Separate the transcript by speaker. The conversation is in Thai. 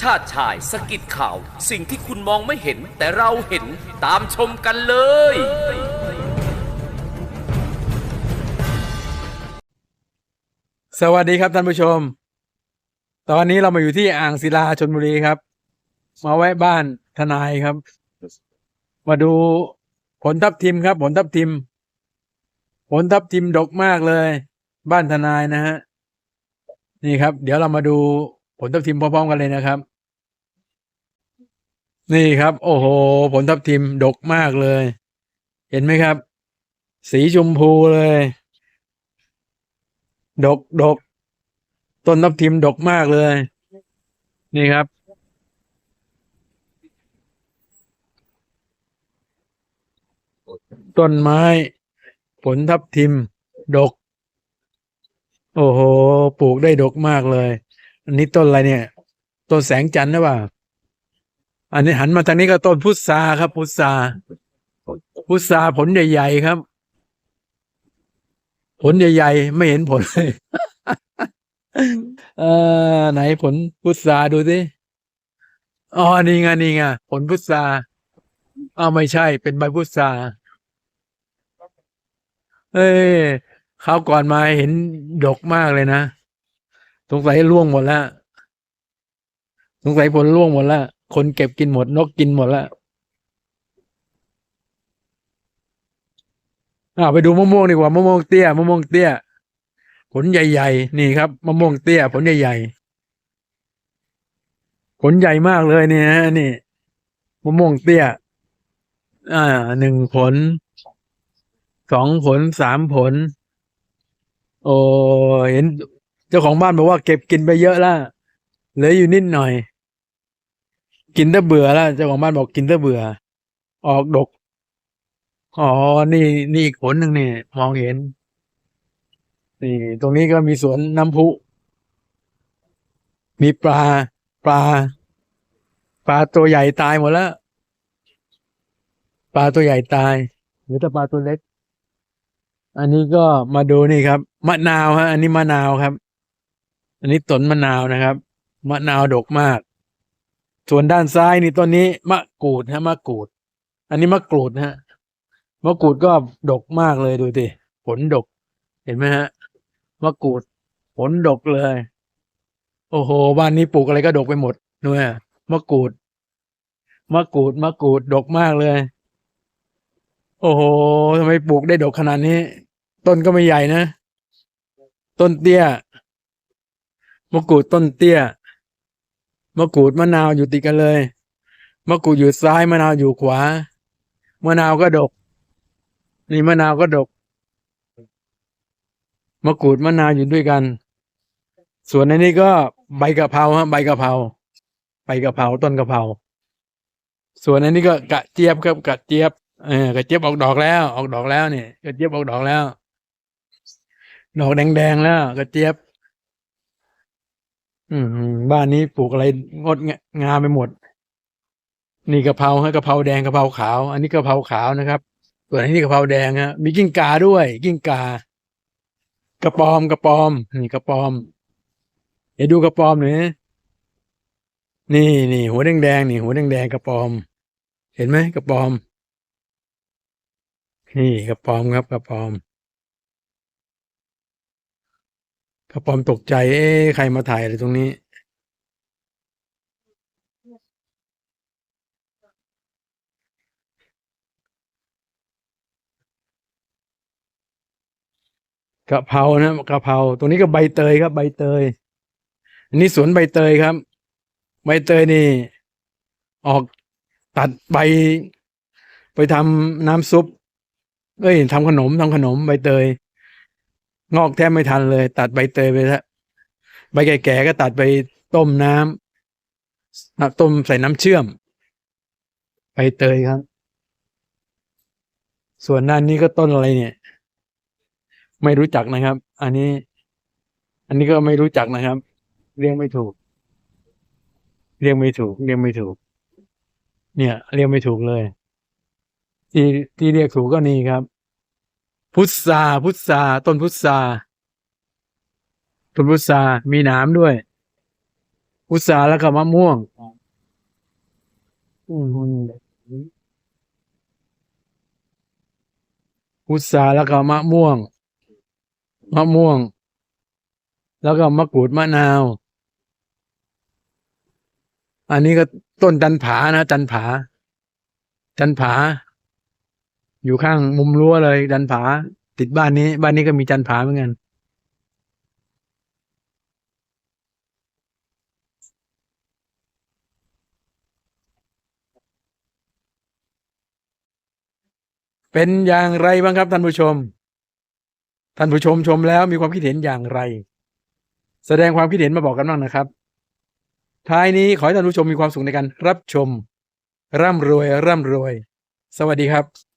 Speaker 1: ชาติชายสกิดข่าว สิ่งที่คุณมองไม่เห็น แต่เราเห็นตามชมกันเลย
Speaker 2: สวัสดีครับท่านผู้ชม ตอนนี้เรามาอยู่ที่อ่างศิลาชนบุรีครับ มาแวะบ้านทนายครับ มาดูผลทับทิมครับ ผลทับทิม ผลทับทิมดกมากเลย บ้านทนายนะฮะนี่ครับ เดี๋ยวเรามาดู ผลทับทิมพร้อมๆกันเลยนะครับ นี่ครับ โอ้โห ผลทับทิมดกมากเลย เห็นไหมครับ สีชมพูเลย ดกดกต้นทับทิมดกมากเลย นี่ครับ ต้นไม้ ผลทับทิม ดก โอ้โห ปลูกได้ดกมากเลย อันนี้ต้นอะไรเนี่ยต้นแสงจันทร์หรือเปล่า อันนี้หันมาทางนี้ก็ต้นพุทราครับ พุทราพุทราผลใหญ่ๆครับ ผลใหญ่ๆไม่เห็นผลเลยเออไหนผลพุทราดูสิอ๋อนี่ไงนี่ไงผลพุทราอ้าวไม่ใช่ เป็นใบพุทราเอ้ยคราก่อนมาเห็นดกมากเลยนะ สงสัยร่วงหมดแล้วสงสัยผลร่วงหมดแล้วคนเก็บกินหมดนกกินหมดแล้วอ่าไปดูมะม่วงดีกว่ามะม่วงเตี้ยมะม่วงเตี้ย ผลใหญ่ๆนี่ครับมะม่วงเตี้ย ผลใหญ่ๆผลใหญ่มากเลยเนี่ยฮะนี่มะม่วงเตี้ย อ่าหนึ่งผลสองผลสามผล โอ้เห็น เจ้าของบ้านบอกว่าเก็บกินไปเยอะแล้วเหลืออยู่นิดหน่อย กินถ้าเบื่อแล้วเจ้าของบ้านบอกกินถ้าเบื่อ ออกดกอ๋อนี่นี่อีกผลหนึ่งนี่มองเห็น นี่ ตรงนี้ก็มีสวนน้ำพุ มีปลา ปลา ปลาตัวใหญ่ตายหมดแล้ว ปลาตัวใหญ่ตายหลือแต่ปลาตัวเล็ก อันนี้ก็มาดูนี่ครับ มะนาวฮะ อันนี้มะนาวครับ อันนี้ต้นมะนาวนะครับ มะนาวดกมาก ส่วนด้านซ้ายนี่ต้นนี้มะกรูดฮะมะกรูด อันนี้มะกรูดฮะมะกรูดก็ดกมากเลยดูสิผลดก เห็นไหมฮะมะกรูด ผลดกเลย โอ้โห บ้านนี้ปลูกอะไรก็ดกไปหมดด้วยมะกรูดมะกรูดมะกรูดดกมากเลย โอ้โหทำไมปลูกได้ดกขนาดนี้ ต้นก็ไม่ใหญ่นะ ต้นเตี้ย มะกรูดต้นเตี้ย มะกรูดมะนาวอยู่ติดกันเลย มะกรูดอยู่ซ้ายมะนาวอยู่ขวา มะนาวก็ดก นี่มะนาวก็ดก มะกรูดมะนาวอยู่ด้วยกัน ส่วนในนี้ก็ใบกะเพราฮะใบกะเพราใบกะเพราต้นกะเพราส่วนในนี้ก็กะเจี๊ยบครับกะเจี๊ยบเออกระเจี๊ยบออกดอกแล้ว ออกดอกแล้วเนี่ยกระเจี๊ยบออกดอกแล้ว ดอกแดงๆแล้วกระเจี๊ยบ อืมบ้านนี้ปลูกอะไรงดงามไปหมด นี่กะเพราฮะกะเพราแดงกะเพราขาว อันนี้กะเพราขาวนะครับส่วนอันนี้กะเพราแดงฮะมีกิ้งกาด้วย กิ้งกากระปอมกระปอม นี่กระปอม เดี๋ยวดูกระปอมหน่อยนี่นี่หัวแดงแดงนี่หัวแดงแดงกระปอม เห็นไหมกระปอม นี่กระปอมครับกระปอม กระปอมตกใจ เอ๊ะใครมาถ่ายอะไรตรงนี้ กะเพรานะกะเพราตรงนี้ก็ใบเตยครับ ใบเตย อันนี้สวนใบเตยครับ ใบเตยนี่ ออกตัดใบ ไปทำน้ำซุปเอ้ยทำขนมทำขนมใบเตย งอกแทบไม่ทันเลย ตัดใบเตยไปแล้วใบแก่ๆก็ตัดไปต้มน้ำอะต้มใส่น้ำเชื่อม ใบเตยครับ ส่วนด้านนี้ก็ต้นอะไรเนี่ย ไม่รู้จักนะครับ อันนี้ อันนี้ก็ไม่รู้จักนะครับ เรียกไม่ถูก เรียกไม่ถูก เรียกไม่ถูก เนี่ย เรียกไม่ถูกเลย ที่ที่เรียกถูกก็นี่ครับ พุทราพุทราต้นพุทราต้นพุทรามีหนามด้วย พุทราแล้วก็มะม่วงพุทราแล้วก็มะม่วง มะม่วง แล้วก็มะกรูดมะนาว อันนี้ก็ต้นจันผานะจันผา จันผา อยู่ข้างมุมรั้วเลยจันผา ติดบ้านนี้ บ้านนี้ก็มีจันผาเหมือนกันเป็นอย่างไรบ้างครับท่านผู้ชม ท่านผู้ชมชมแล้วมีความคิดเห็นอย่างไร แสดงความคิดเห็นมาบอกกันบ้างนะครับ ท้ายนี้ขอให้ท่านผู้ชมมีความสุขในการรับชม ร่ำรวย ร่ำรวย สวัสดีครับ